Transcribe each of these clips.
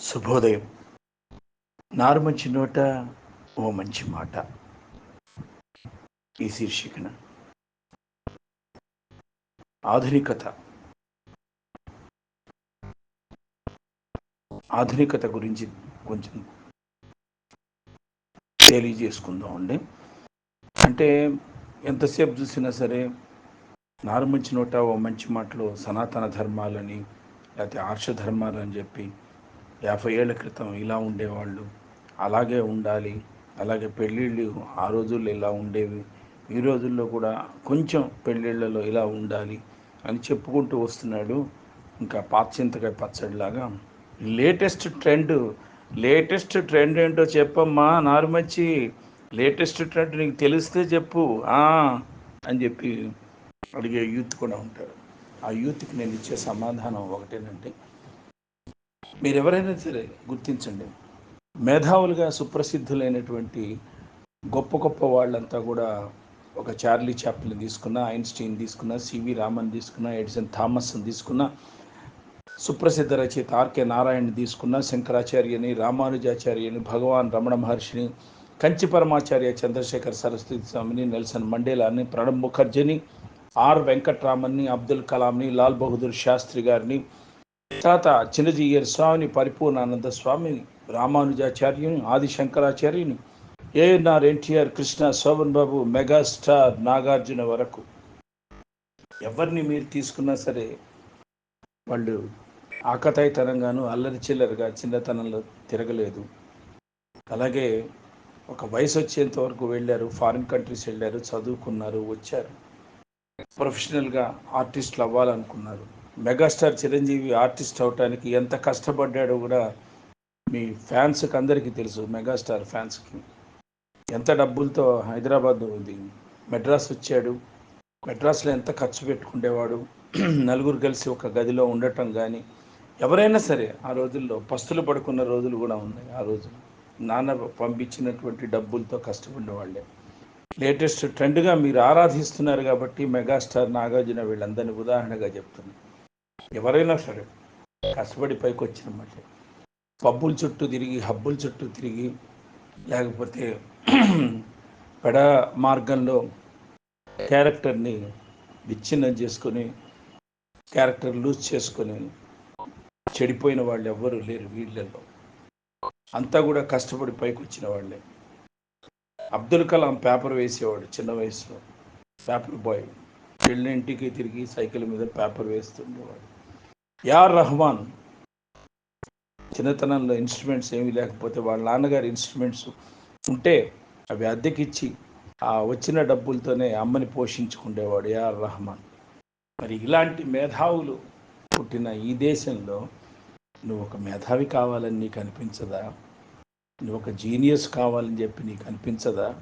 శుభోదయం. నారు మంచి నోట ఓ మంచి మాట. ఈ శీర్షికన. ఆధునికత. ఆధునికత గురించి కొంచెం తెలియజేసుకుందాం అండి అంటే ఎంతసేపు చూసినా సరే నారు మంచి నోట ఓ మంచి మాటలు సనాతన ధర్మాలని లేకపోతే ఆర్ష ధర్మాలని చెప్పి యాభై ఏళ్ళ క్రితం ఇలా ఉండేవాళ్ళు. అలాగే ఉండాలి. అలాగే పెళ్ళిళ్ళు ఆ రోజుల్లో ఇలా ఉండేవి. ఈ రోజుల్లో కూడా కొంచెం పెళ్ళిళ్ళలో ఇలా ఉండాలి అని చెప్పుకుంటూ వస్తున్నాడు ఇంకా పాచింతకాయ పచ్చడిలాగా. లేటెస్ట్ ట్రెండ్ లేటెస్ట్ ట్రెండ్ ఏంటో చెప్పమ్మా నారుమచ్చి. లేటెస్ట్ ట్రెండ్ నీకు తెలిస్తే చెప్పు. అని చెప్పి అడిగే యూత్ కూడా ఉంటారు. ఆ యూత్కి నేను ఇచ్చే సమాధానం ఒకటేనంటే మీరెవరైనా సరే గుర్తించండి. మేధావులుగా సుప్రసిద్ధులైనటువంటి గొప్ప గొప్ప వాళ్ళంతా కూడా ఒక చార్లీ చాప్లిన్ తీసుకున్న ఐన్స్టీన్ తీసుకున్న సివి రామన్ తీసుకున్న ఎడిసన్ థామస్ని తీసుకున్న సుప్రసిద్ధ రచయిత ఆర్కే నారాయణ తీసుకున్న శంకరాచార్యని రామానుజాచార్యని భగవాన్ రమణ మహర్షిని కంచి పరమాచార్య చంద్రశేఖర్ సరస్వతి స్వామిని నెల్సన్ మండేలాని ప్రణబ్ ముఖర్జీని ఆర్ వెంకట్రామన్ని అబ్దుల్ కలాంని లాల్ బహదూర్ శాస్త్రి గారిని తాత చిన్నజీయర్ స్వామిని పరిపూర్ణానంద స్వామిని రామానుజాచార్యుని Adi శంకరాచార్యుని ANR NTR Krishna Sobhan Babu megastar Nagarjuna వరకు. ఎవరిని మీరు తీసుకున్నా సరే వాళ్ళు ఆకతాయితనంగాను అల్లరి చిల్లరగా చిన్నతనంలో తిరగలేదు. అలాగే ఒక వయసు వచ్చేంత వరకు వెళ్ళారు ఫారిన్ కంట్రీస్ వెళ్ళారు చదువుకున్నారు వచ్చారు. ప్రొఫెషనల్గా ఆర్టిస్టులు అవ్వాలనుకున్నారు. మెగాస్టార్ చిరంజీవి ఆర్టిస్ట్ అవటానికి ఎంత కష్టపడ్డాడో కూడా మీ ఫ్యాన్స్కి అందరికీ తెలుసు మెగాస్టార్ ఫ్యాన్స్కి. ఎంత డబ్బులతో హైదరాబాద్ ఉంది. మెడ్రాస్ వచ్చాడు. మెడ్రాస్లో ఎంత ఖర్చు పెట్టుకునేవాడు నలుగురు కలిసి ఒక గదిలో ఉండటం కానీ ఎవరైనా సరే ఆ రోజుల్లో పస్తులు పడుకున్న రోజులు కూడా ఉన్నాయి ఆ రోజు. నాన్న పంపించినటువంటి డబ్బులతో కష్టపడేవాళ్ళే లేటెస్ట్ ట్రెండ్గా మీరు ఆరాధిస్తున్నారు కాబట్టి మెగాస్టార్ నాగార్జున వీళ్ళందరినీ ఉదాహరణగా చెప్తున్నాను ఎవరైనా సరే కష్టపడి పైకి వచ్చినమాట. పబ్బుల చుట్టూ తిరిగి హబ్బుల చుట్టూ తిరిగి లేకపోతే పెడ మార్గంలో క్యారెక్టర్ని విచ్ఛిన్నం చేసుకొని క్యారెక్టర్ లూజ్ చేసుకొని చెడిపోయిన వాళ్ళు ఎవ్వరూ లేరు వీళ్ళల్లో. అంతా కూడా కష్టపడి పైకి వచ్చిన వాళ్ళే. అబ్దుల్ కలాం పేపర్ వేసేవాడు చిన్న వయసులో. Paper boy. పెళ్ళింటికి ఇంటికి తిరిగి సైకిల్ మీద పేపర్ వేస్తుండేవాడు. యార్ రహమాన్. చిన్నతనంలో ఇన్స్ట్రుమెంట్స్ ఏమీ లేకపోతే వాళ్ళ నాన్నగారి ఇన్స్ట్రుమెంట్స్ ఉంటే అవి అద్దెకిచ్చి ఆ వచ్చిన డబ్బులతోనే అమ్మని పోషించుకుండేవాడు యార్ రహమాన్. మరి ఇలాంటి మేధావులు పుట్టిన ఈ దేశంలో నువ్వు ఒక మేధావి కావాలని నీకు అనిపించదా? నువ్వు ఒక జీనియస్ కావాలని చెప్పి నీకు అనిపించదా?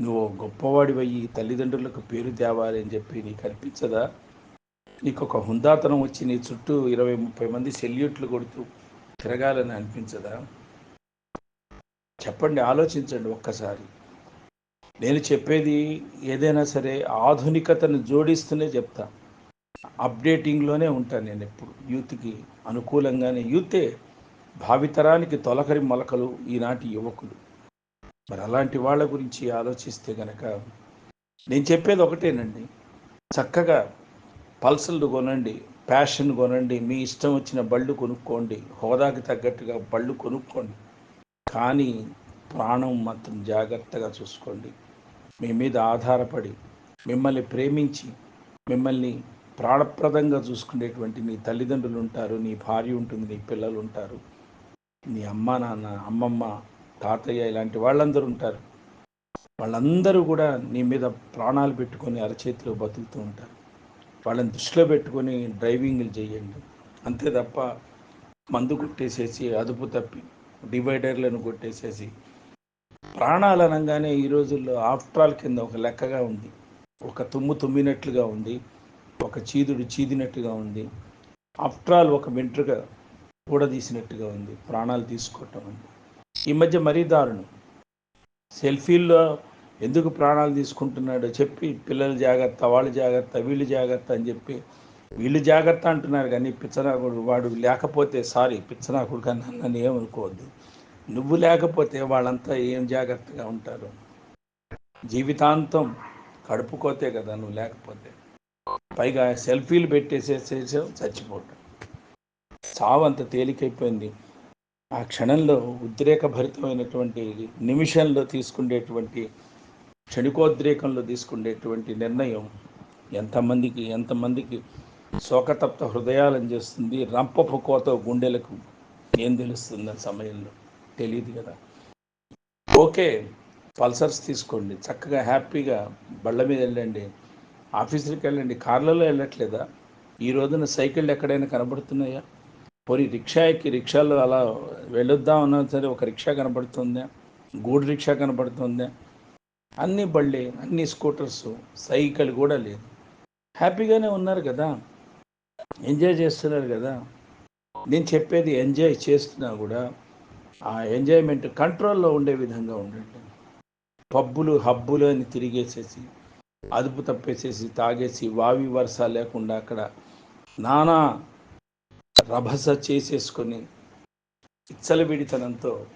నువ్వు గొప్పవాడివయ్యి తల్లిదండ్రులకు పేరు తేవాలని చెప్పి నీకు అనిపించదా? నీకు ఒక హుందాతనం వచ్చి నీ చుట్టూ ఇరవై ముప్పై మంది సెల్యూట్లు కొడుతూ తిరగాలని అనిపించదా? చెప్పండి ఆలోచించండి ఒక్కసారి. నేను చెప్పేది ఏదైనా సరే ఆధునికతను జోడిస్తూనే చెప్తా. అప్డేటింగ్లోనే ఉంటాను నేను ఎప్పుడు. యూత్కి అనుకూలంగానే యూతే భావితరానికి తొలకరి మొలకలు ఈనాటి యువకులు. మరి అలాంటి వాళ్ళ గురించి ఆలోచిస్తే గనక నేను చెప్పేది ఒకటేనండి. చక్కగా పల్సర్లు కొనండి ప్యాషన్ కొనండి మీ ఇష్టం వచ్చిన బళ్ళు కొనుక్కోండి హోదాకి తగ్గట్టుగా బళ్ళు కొనుక్కోండి. కానీ ప్రాణం మాత్రం జాగ్రత్తగా చూసుకోండి. మీ మీద ఆధారపడి మిమ్మల్ని ప్రేమించి మిమ్మల్ని ప్రాణప్రదంగా చూసుకునేటువంటి నీ తల్లిదండ్రులు ఉంటారు నీ భార్య ఉంటుంది నీ పిల్లలు ఉంటారు నీ అమ్మ నాన్న అమ్మమ్మ తాతయ్య ఇలాంటి వాళ్ళందరూ ఉంటారు. వాళ్ళందరూ కూడా నీ మీద ప్రాణాలు పెట్టుకొని అరచేతిలో బతుకుతూ ఉంటారు. వాళ్ళని దృష్టిలో పెట్టుకొని డ్రైవింగ్లు చేయండి. అంతే తప్ప మందు కొట్టేసేసి అదుపు తప్పి డివైడర్లను కొట్టేసేసి ప్రాణాలు అనగానే ఈ రోజుల్లో ఆఫ్ట్రాల్ కింద ఒక లెక్కగా ఉంది. ఒక తుమ్ము తుమ్మినట్లుగా ఉంది. ఒక చీదుడు చీదినట్టుగా ఉంది. ఆఫ్ట్రాల్ ఒక వెంట్రుక కూడదీసినట్టుగా ఉంది. ప్రాణాలు తీసుకోవటం ఉంది ఈ మధ్య మరీ దారుణం. సెల్ఫీల్లో ఎందుకు ప్రాణాలు తీసుకుంటున్నాడో చెప్పి పిల్లలు జాగ్రత్త వాళ్ళు జాగ్రత్త వీళ్ళు జాగ్రత్త అని చెప్పి వీళ్ళు జాగ్రత్త అంటున్నారు కానీ పిచ్చనాకుడు వాడు లేకపోతే సారీ పిచ్చనాకుడు కానీ నన్ను ఏమనుకోవద్దు. నువ్వు లేకపోతే వాళ్ళంతా ఏం జాగ్రత్తగా ఉంటారు? జీవితాంతం కడుపుకోతే కదా నువ్వు లేకపోతే. పైగా సెల్ఫీలు పెట్టేసేసేసావు చచ్చిపోవటం చావు అంత తేలికైపోయింది. ఆ క్షణంలో ఉద్రేకభరితమైనటువంటి నిమిషంలో తీసుకునేటువంటి క్షణికోద్రేకంలో తీసుకునేటువంటి నిర్ణయం ఎంతమందికి ఎంతమందికి శోకతప్త హృదయాలను చేస్తుంది రంపపు కోత గుండెలకు ఏం తెలుస్తుంది ఆ సమయంలో తెలియదు కదా. ఓకే పల్సర్స్ తీసుకోండి చక్కగా హ్యాపీగా బళ్ళ మీద వెళ్ళండి ఆఫీసులకు వెళ్ళండి కార్లలో వెళ్ళట్లేదా? ఈ రోజున సైకిళ్ళు ఎక్కడైనా కనబడుతున్నాయా? పోనీ రిక్షా ఎక్కి రిక్షాలో అలా వెళ్ళొద్దాం అన్నా సరే ఒక రిక్షా కనబడుతుందా? గూడు రిక్షా కనబడుతుందా? అన్ని బళ్ళే అన్ని స్కూటర్స్ సైకిల్ కూడా లేదు. హ్యాపీగానే ఉన్నారు కదా? ఎంజాయ్ చేస్తున్నారు కదా? నేను చెప్పేది ఎంజాయ్ చేస్తున్నా కూడా ఆ ఎంజాయ్మెంట్ కంట్రోల్లో ఉండే విధంగా ఉండండి. పబ్బులు హబ్బులు అని తిరిగేసేసి అదుపు తప్పేసేసి తాగేసి వావి వరుస లేకుండా అక్కడ నానా రభస చేసేసుకొని ఇచ్చలవిడితనంతో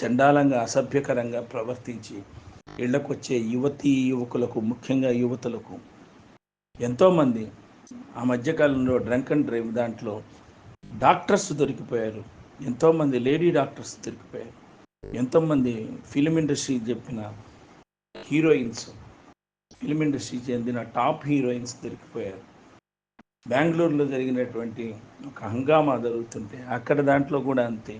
చండాలంగా అసభ్యకరంగా ప్రవర్తించి ఇళ్ళకొచ్చే యువతీ యువకులకు ముఖ్యంగా యువతులకు ఎంతోమంది ఆ మధ్యకాలంలో డ్రంక్ అండ్ డ్రైవ్ దాంట్లో డాక్టర్స్ దొరికిపోయారు. ఎంతోమంది లేడీ డాక్టర్స్ దొరికిపోయారు. ఎంతోమంది ఫిలిం ఇండస్ట్రీ చెప్పిన హీరోయిన్స్ ఫిలిం ఇండస్ట్రీ చెందిన టాప్ హీరోయిన్స్ దొరికిపోయారు. బెంగళూరులో జరిగినటువంటి ఒక హంగామా జరుగుతుంటే అక్కడ దాంట్లో కూడా అంతే.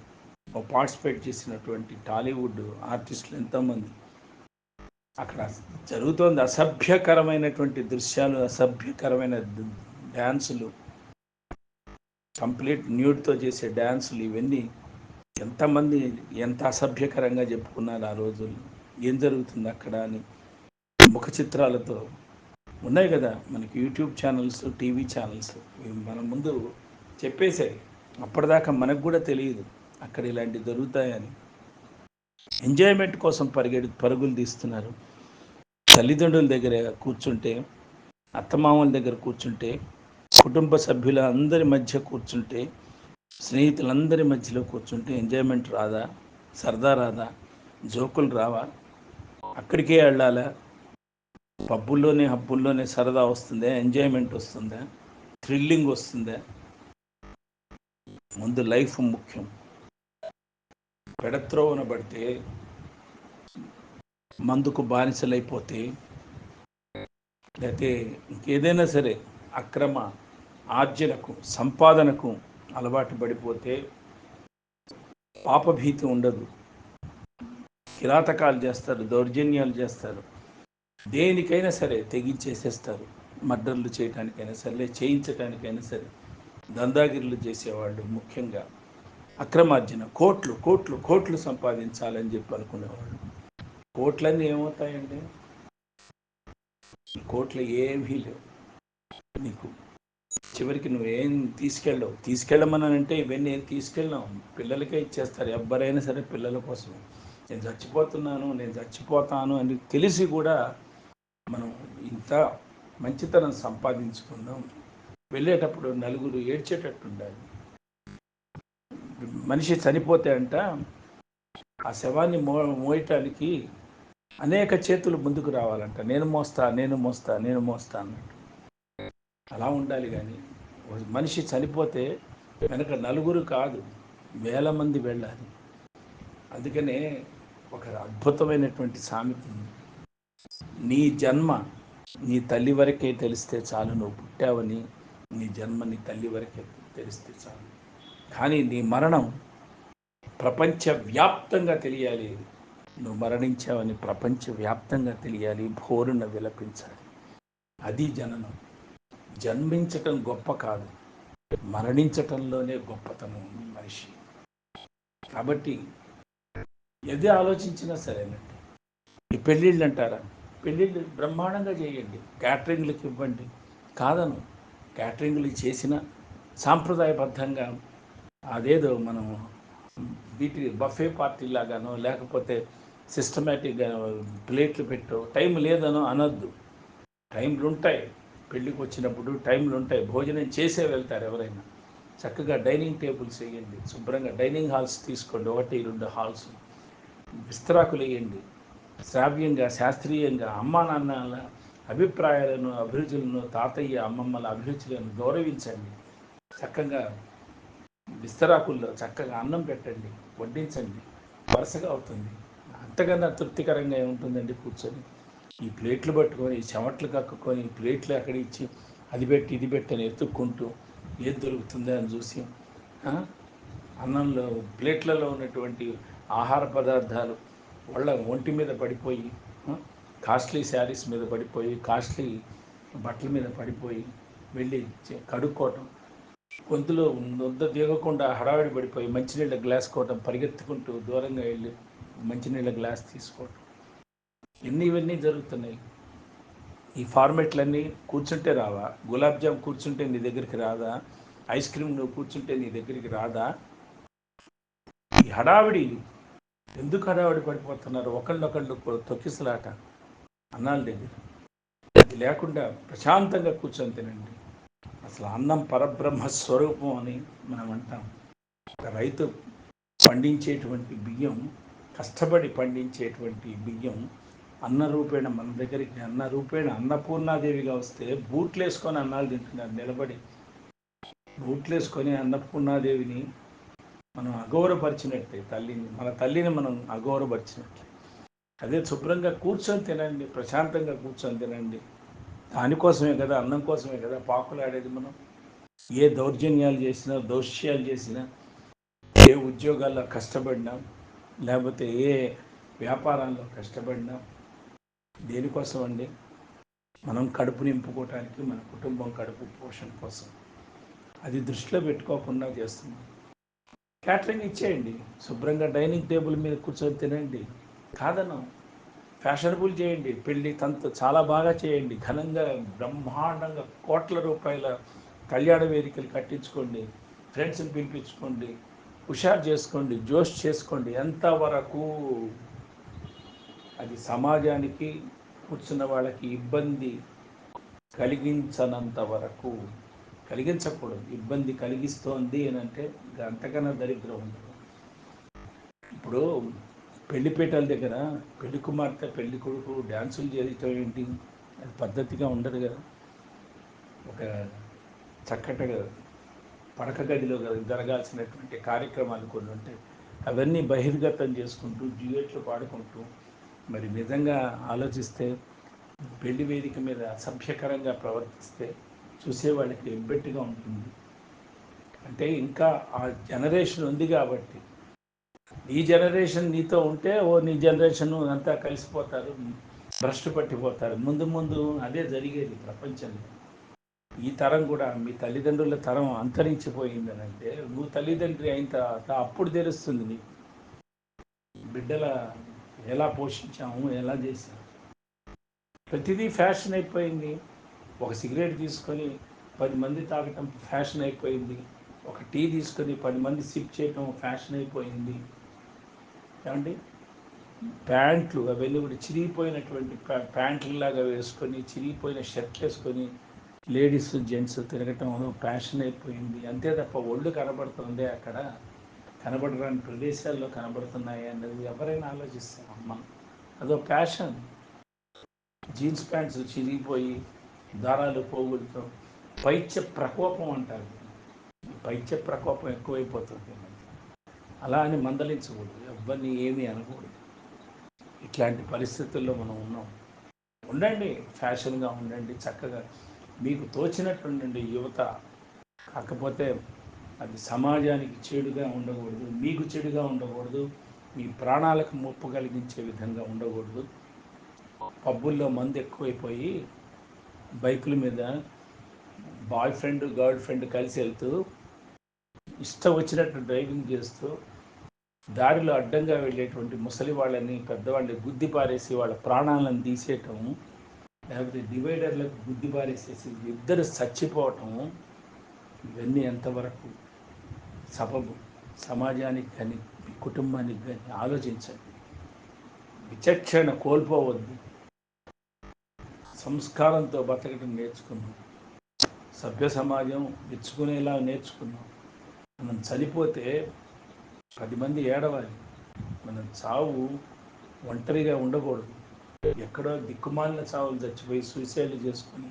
పార్టిసిపేట్ చేసినటువంటి టాలీవుడ్ ఆర్టిస్టులు ఎంతోమంది. అక్కడ జరుగుతోంది అసభ్యకరమైనటువంటి దృశ్యాలు అసభ్యకరమైన డ్యాన్సులు. కంప్లీట్ న్యూడ్తో చేసే డ్యాన్సులు ఇవన్నీ ఎంతమంది ఎంత అసభ్యకరంగా చెప్పుకున్నారు ఆ రోజుల్లో ఏం జరుగుతుంది అక్కడ అని ముఖ చిత్రాలతో ఉన్నాయి కదా మనకి యూట్యూబ్ ఛానల్స్ టీవీ ఛానల్స్. మన ముందు చెప్పేసాయి అప్పటిదాకా మనకు కూడా తెలియదు. అక్కడ ఇలాంటివి దొరుకుతాయని. ఎంజాయ్మెంట్ కోసం పరిగెడు పరుగులు తీస్తున్నారు. తల్లిదండ్రుల దగ్గర కూర్చుంటే అత్తమామల దగ్గర కూర్చుంటే కుటుంబ సభ్యుల అందరి మధ్య కూర్చుంటే స్నేహితులందరి మధ్యలో కూర్చుంటే ఎంజాయ్మెంట్ రాదా? సరదా రాదా? జోకులు రావా? అక్కడికే వెళ్ళాలా? పబ్బుల్లోనే హబ్బుల్లోనే సరదా వస్తుందా? ఎంజాయ్మెంట్ వస్తుందా? థ్రిల్లింగ్ వస్తుందా? ముందు లైఫ్ ముఖ్యం. పెడత్రోవన పడితే మందుకు బానిసలైపోతే లేకపోతే ఇంకేదైనా సరే అక్రమ ఆర్జనకు సంపాదనకు అలవాటు పడిపోతే పాపభీతి ఉండదు. కిరాతకాలు చేస్తారు దౌర్జన్యాలు చేస్తారు. దేనికైనా సరే తెగించేసేస్తారు. మర్డర్లు చేయటానికైనా సరే చేయించడానికైనా సరే. దందాగిరులు చేసేవాళ్ళు ముఖ్యంగా. అక్రమార్జన కోట్లు కోట్లు కోట్లు సంపాదించాలని చెప్పి అనుకునేవాళ్ళు. కోట్లన్నీ ఏమవుతాయండి? కోట్లు ఏమీ లేవు. నీకు చివరికి నువ్వేం తీసుకెళ్ళవు. తీసుకెళ్ళమనంటే ఇవన్నీ ఏం తీసుకెళ్ళాం పిల్లలకే ఇచ్చేస్తారు. ఎవరైనా సరే పిల్లల కోసం. నేను చచ్చిపోతున్నాను నేను చచ్చిపోతాను అని తెలిసి కూడా మనం ఇంత మంచితనం సంపాదించుకుందాం వెళ్ళేటప్పుడు నలుగురు ఏడ్చేటట్టు ఉండాలి మనిషి చనిపోతే అంట ఆ శవాన్ని మో మోయటానికి అనేక చేతులు ముందుకు రావాలంట. నేను మోస్తా నేను మోస్తా నేను మోస్తా అన్నట్టు. అలా ఉండాలి కానీ మనిషి చనిపోతే వెనక నలుగురు కాదు వేల మంది వెళ్ళాలి. అందుకనే ఒక అద్భుతమైనటువంటి సామెత నీ జన్మ నీ తల్లి వరకే తెలిస్తే చాలు నువ్వు పుట్టావని నీ జన్మ నీ తల్లి వరకే తెలిస్తే చాలు. కానీ నీ మరణం ప్రపంచవ్యాప్తంగా తెలియాలి. నువ్వు మరణించావని ప్రపంచవ్యాప్తంగా తెలియాలి. భోరున విలపించాలి. అది జననం. జన్మించటం గొప్ప కాదు. మరణించటంలోనే గొప్పతనం ఉంది మనిషి. కాబట్టి ఏది ఆలోచించినా సరేనండి. ఈ పెళ్ళిళ్ళు అంటారా? పెళ్ళిళ్ళు బ్రహ్మాండంగా చేయండి. క్యాటరింగ్లకు ఇవ్వండి. కాదను. క్యాటరింగ్లు చేసిన సాంప్రదాయబద్ధంగా అదేదో మనం వీటి బఫే పార్టీ లాగానో లేకపోతే సిస్టమేటిక్గా ప్లేట్లు పెట్టో టైం లేదనో అనొద్దు. టైంలు ఉంటాయి పెళ్ళికి వచ్చినప్పుడు టైంలు ఉంటాయి భోజనం చేసే వెళ్తారు ఎవరైనా. చక్కగా డైనింగ్ టేబుల్స్ వేయండి. శుభ్రంగా డైనింగ్ హాల్స్ తీసుకోండి. ఒకటి రెండు హాల్స్. విస్తరాకులు వేయండి. శ్రావ్యంగా శాస్త్రీయంగా అమ్మా నాన్నల అభిప్రాయాలను అభిరుచులను తాతయ్య అమ్మమ్మల అభిరుచులను గౌరవించండి. చక్కగా విస్తరాకుల్లో చక్కగా అన్నం పెట్టండి వడ్డించండి వరుసగా అవుతుంది. అంతకన్నా తృప్తికరంగా ఏముంటుందండి కూర్చొని? ఈ ప్లేట్లు పట్టుకొని చెమట్లు కక్కుకొని ప్లేట్లు అక్కడ ఇచ్చి అది పెట్టి ఇది పెట్టి అని ఎత్తుక్కుంటూ ఏది దొరుకుతుందో అని చూసి అన్నంలో ప్లేట్లలో ఉన్నటువంటి ఆహార పదార్థాలు వాళ్ళ ఒంటి మీద పడిపోయి కాస్ట్లీ శారీస్ మీద పడిపోయి కాస్ట్లీ బట్టల మీద పడిపోయి వెళ్ళి కడుక్కోవటం. గొంతులో నొద్ద దిగకుండా హడావిడి పడిపోయి మంచినీళ్ళ గ్లాస్ కోవటం పరిగెత్తుకుంటూ దూరంగా వెళ్ళి మంచినీళ్ళ గ్లాస్ తీసుకోవటం. ఎన్ని ఇవన్నీ జరుగుతున్నాయి? ఈ ఫార్మెట్లన్నీ కూర్చుంటే రావా? గులాబ్ జామ్ కూర్చుంటే నీ దగ్గరికి రాదా? ఐస్ క్రీమ్ నువ్వు కూర్చుంటే నీ దగ్గరికి రాదా? ఈ హడావిడి ఎందుకు హడావిడి పడిపోతున్నారు? ఒకళ్ళొకళ్ళు తొక్కిసలాట అన్నాళ్ళ దగ్గర. అది లేకుండా ప్రశాంతంగా కూర్చొని తినండి. అసలు అన్నం పరబ్రహ్మ స్వరూపం అని మనం అంటాం. ఒక రైతు పండించేటువంటి బియ్యం కష్టపడి పండించేటువంటి బియ్యం అన్న రూపేణ మన దగ్గరికి అన్న రూపేణ అన్నపూర్ణాదేవిగా వస్తే బూట్లు వేసుకొని అన్నాలు తింటున్నారు నిలబడి. బూట్లు వేసుకొని అన్నపూర్ణాదేవిని మనం అగౌరవపరిచినట్టే తల్లిని మన తల్లిని మనం అగౌరవపరిచినట్లే అదే శుభ్రంగా కూర్చొని తినండి ప్రశాంతంగా కూర్చొని తినండి. దానికోసమే కదా అన్నం కోసమే కదా పాకులాడేది మనం. ఏ దౌర్జన్యాలు చేసినా దౌష్యాలు చేసినా ఏ ఉద్యోగాల్లో కష్టపడినా లేకపోతే ఏ వ్యాపారాల్లో కష్టపడినా దేనికోసం అండి మనం కడుపు నింపుకోవటానికి మన కుటుంబం కడుపు పోషణ కోసం. అది దృష్టిలో పెట్టుకోకుండా చేస్తున్నాం. క్యాటరింగ్ ఇచ్చేయండి. శుభ్రంగా డైనింగ్ టేబుల్ మీద కూర్చొని తినండి. కాదనం ఫ్యాషనబుల్ చేయండి పెళ్ళి తంతు చాలా బాగా చేయండి. ఘనంగా బ్రహ్మాండంగా కోట్ల రూపాయల కళ్యాణ వేదికలు కట్టించుకోండి ఫ్రెండ్స్ని పిలిపించుకోండి హుషారు చేసుకోండి జోష్ చేసుకోండి. ఎంతవరకు అది సమాజానికి కూర్చున్న వాళ్ళకి ఇబ్బంది కలిగించనంత వరకు కలిగించకూడదు. ఇబ్బంది కలిగిస్తోంది అని అంటే అంతకన్నా దరిద్రం. ఉండదు ఇప్పుడు పెళ్ళిపేటల దగ్గర పెళ్ళి కుమార్తె పెళ్ళి కొడుకు డ్యాన్సులు చేయటం ఏంటి? అది పద్ధతిగా ఉండదు కదా. ఒక చక్కటిగా పడక గదిలో జరగాల్సినటువంటి కార్యక్రమాలు కొన్ని ఉంటాయి అవన్నీ బహిర్గతం చేసుకుంటూ జ్యూయట్లు పాడుకుంటూ మరి నిజంగా ఆలోచిస్తే పెళ్ళి వేదిక మీద అసభ్యకరంగా ప్రవర్తిస్తే చూసేవాళ్ళకి ఎబ్బెట్టుగా ఉంటుంది. అంటే ఇంకా ఆ జనరేషన్ ఉంది కాబట్టి ఈ జనరేషన్ నీతో ఉంటే ఓ నీ జనరేషన్ అంతా కలిసిపోతారు భ్రష్టు పట్టిపోతారు. ముందు ముందు అదే జరిగేది ప్రపంచంలో. ఈ తరం కూడా మీ తల్లిదండ్రుల తరం అంతరించిపోయిందని అంటే నువ్వు తల్లిదండ్రి అయిన తర్వాత అప్పుడు తెలుస్తుంది నీకు. బిడ్డల ఎలా పోషించాము ఎలా చేసాము ప్రతిదీ ఫ్యాషన్ అయిపోయింది. ఒక సిగరెట్ తీసుకొని పది మంది తాగటం ఫ్యాషన్ అయిపోయింది. ఒక టీ తీసుకొని పది మంది సిప్ చేయటం ఫ్యాషన్ అయిపోయింది. ఏమండి? ప్యాంట్లు అవన్నీ కూడా చిరిగిపోయినటువంటి ప్యాంట్లు ప్యాంట్లలాగా వేసుకొని చిరిగిపోయిన షర్ట్లు వేసుకొని లేడీస్ జెంట్స్ తిరగటం ఫ్యాషన్ అయిపోయింది. అంతే తప్ప ఒళ్ళు కనబడుతుంది అక్కడ. కనబడరాని ప్రదేశాల్లో కనబడుతున్నాయి అన్నది ఎవరైనా ఆలోచిస్తారు అమ్మ. అదో ప్యాషన్ జీన్స్ ప్యాంట్స్ చిరిగిపోయి దారాలు పోగులతో పైత్య ప్రకోపం అంటారు. పైత్య ప్రకోపం ఎక్కువైపోతుంది. అలా అని మందలించకూడదు. ఎవరిని ఏమీ అనకూడదు. ఇట్లాంటి పరిస్థితుల్లో మనం ఉన్నాం. ఉండండి ఫ్యాషన్గా ఉండండి చక్కగా. మీకు తోచినట్టు ఉండండి యువత కాకపోతే అది సమాజానికి చెడుగా ఉండకూడదు మీకు చెడుగా ఉండకూడదు మీ ప్రాణాలకు ముప్పు కలిగించే విధంగా ఉండకూడదు. పబ్బుల్లో మందు ఎక్కువైపోయి బైకుల మీద బాయ్ ఫ్రెండ్ గర్ల్ ఫ్రెండ్ కలిసి వెళ్తూ ఇష్టం వచ్చినట్టు డ్రైవింగ్ చేస్తూ దారిలో అడ్డంగా వెళ్ళేటువంటి ముసలి వాళ్ళని పెద్దవాళ్ళని గుద్ది పారేసి వాళ్ళ ప్రాణాలను తీసేయటం లేకపోతే డివైడర్లకు గుద్ది పారేసేసి ఇద్దరు చచ్చిపోవటం ఇవన్నీ ఎంతవరకు సబబు? సమాజానికి కానీ మీ కుటుంబానికి కానీ ఆలోచించండి. విచక్షణ కోల్పోవద్దు. సంస్కారంతో బతకడం నేర్చుకున్నాం సభ్య సమాజం మెచ్చుకునేలా నేర్చుకున్నాం మనం చనిపోతే పది మంది ఏడవాలి. మనం చావు ఒంటరిగా ఉండకూడదు. ఎక్కడో దిక్కుమాలిన చావులు చచ్చిపోయి సూసైడ్ చేసుకుని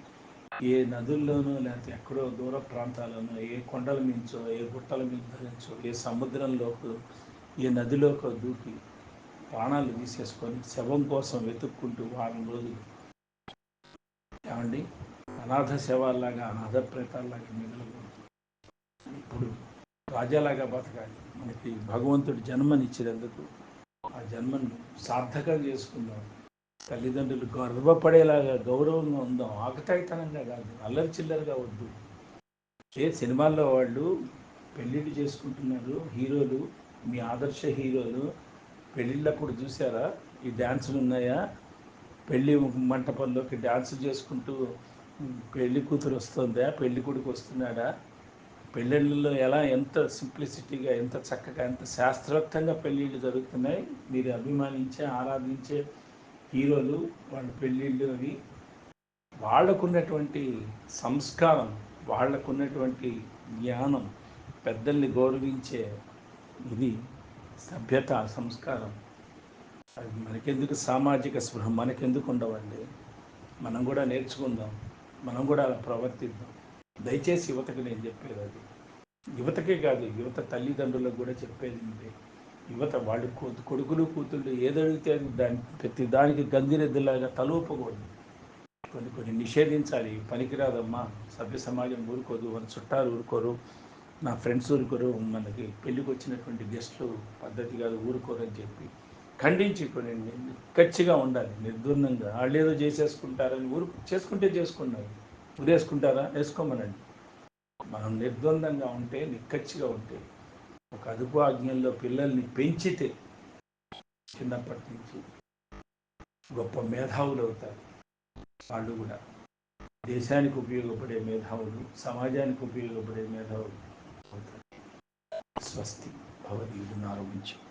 ఏ నదుల్లోనూ లేకపోతే ఎక్కడో దూర ప్రాంతాల్లోనూ ఏ కొండల మించో ఏ గుట్టల మించో ఏ సముద్రంలోకి ఏ నదిలోకి దూకి ప్రాణాలు తీసేసుకొని శవం కోసం వెతుక్కుంటూ వారం రోజులు. ఏమండి? అనాథ శవాల్లాగా అనాథ ప్రేతాల్లాగా మిగలకూడదు. ఇప్పుడు రాజాలాగా బతకాలి. మనకి భగవంతుడు జన్మనిచ్చినందుకు ఆ జన్మను సార్థకం చేసుకుందాం. తల్లిదండ్రులు గర్వపడేలాగా గౌరవంగా ఉందాం. ఆకతాయితనంగా కాదు అల్లరి చిల్లరగా వద్దు. ఏ సినిమాల్లో వాళ్ళు పెళ్ళిళ్ళు చేసుకుంటున్నారు హీరోలు మీ ఆదర్శ హీరోలు పెళ్ళిళ్ళప్పుడు చూసారా? ఈ డ్యాన్సులు ఉన్నాయా? పెళ్ళి మంటపంలోకి డ్యాన్స్ చేసుకుంటూ పెళ్ళి కూతురు వస్తుందా? పెళ్ళి కొడుకు వస్తున్నాడా? పెళ్ళిళ్ళలో ఎలా ఎంత సింప్లిసిటీగా ఎంత చక్కగా ఎంత శాస్త్రోక్తంగా పెళ్ళిళ్ళు జరుగుతున్నాయి మీరు అభిమానించే ఆరాధించే హీరోలు వాళ్ళ పెళ్ళిళ్ళు అవి. వాళ్ళకున్నటువంటి సంస్కారం వాళ్ళకున్నటువంటి జ్ఞానం పెద్దల్ని గౌరవించే ఇది సభ్యత సంస్కారం. అది మనకెందుకు సామాజిక స్పృహ? మనకెందుకు ఉండవండి? మనం కూడా నేర్చుకుందాం. మనం కూడా అలా ప్రవర్తిద్దాం. దయచేసి యువతకు నేను చెప్పేది అది. యువతకే కాదు యువత తల్లిదండ్రులకు కూడా చెప్పేది ఉంది యువత వాళ్ళు కొడుకులు కూతుళ్ళు ఏదడిగితే దాని ప్రతి దానికి గంగిరెద్దులాగా తలూపకూడదు. కొన్ని కొన్ని నిషేధించాలి. పనికిరాదమ్మా. సభ్య సమాజం ఊరుకోదు. మన చుట్టాలు ఊరుకోరు. నా ఫ్రెండ్స్ ఊరుకోరు. మనకి పెళ్ళికి వచ్చినటువంటి గెస్ట్లు పద్ధతి కాదు ఊరుకోరు అని చెప్పి ఖండించి కొన్ని ఖచ్చిగా ఉండాలి. నిర్దుర్ణంగా వాళ్ళు ఏదో చేసేసుకుంటారని ఊరు చేసుకుంటే చేసుకున్నారు. ఊరేసుకుంటారా వేసుకోమనండి. మనం నిర్ద్వందంగా ఉంటే నిక్కచ్చిగా ఉంటే ఒక అదుపు ఆజ్ఞల్లో పిల్లల్ని పెంచితే చిన్నప్పటి నుంచి గొప్ప మేధావులు అవుతారు. వాళ్ళు కూడా దేశానికి ఉపయోగపడే మేధావులు సమాజానికి ఉపయోగపడే మేధావులు అవుతారు. స్వస్తి భవదీయుడు ఆరోగించి